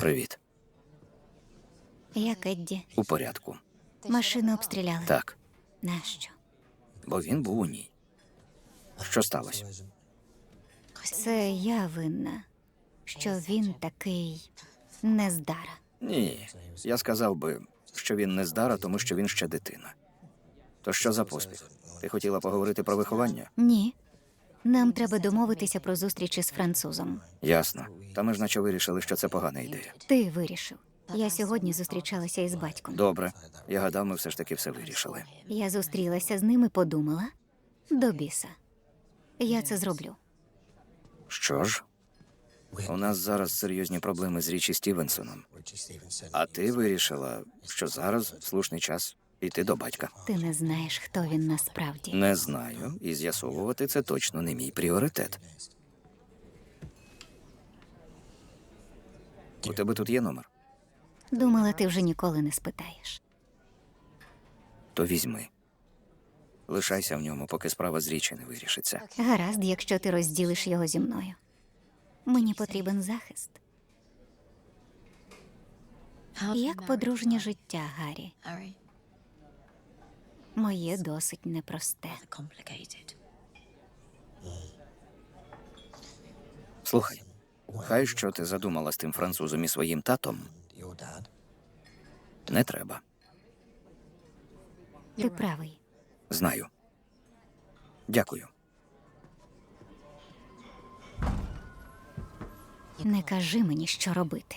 Привіт. Як Едді? У порядку. Машину обстріляли. Так, Нащо? бо він був у ній. Що сталося? Це я винна, що він такий нездара. Ні. Я сказав би, що він не здара, тому що він ще дитина. То що за поспіх? Ти хотіла поговорити про виховання? Ні. Нам треба домовитися про зустріч із французом. Ясно. Та ми ж наче вирішили, що це погана ідея. Ти вирішив. Я сьогодні зустрічалася із батьком. Добре. Я гадав, ми все ж таки все вирішили. Я зустрілася з ним і подумала до біса. Я це зроблю. Що ж? У нас зараз серйозні проблеми з Річі Стівенсоном. А ти вирішила, що зараз слушний час іти до батька. Ти не знаєш, хто він насправді. Не знаю, і з'ясовувати це точно не мій пріоритет. У тебе тут є номер? Думала, ти вже ніколи не спитаєш. То візьми. Лишайся в ньому, поки справа з річі не вирішиться. Гаразд, якщо ти розділиш його зі мною. Мені потрібен захист. Як подружнє життя, Гаррі. Моє досить непросте. Слухай, хай що ти задумала з тим французом і своїм татом, не треба. Ти правий. Знаю. Дякую. Не кажи мені, що робити.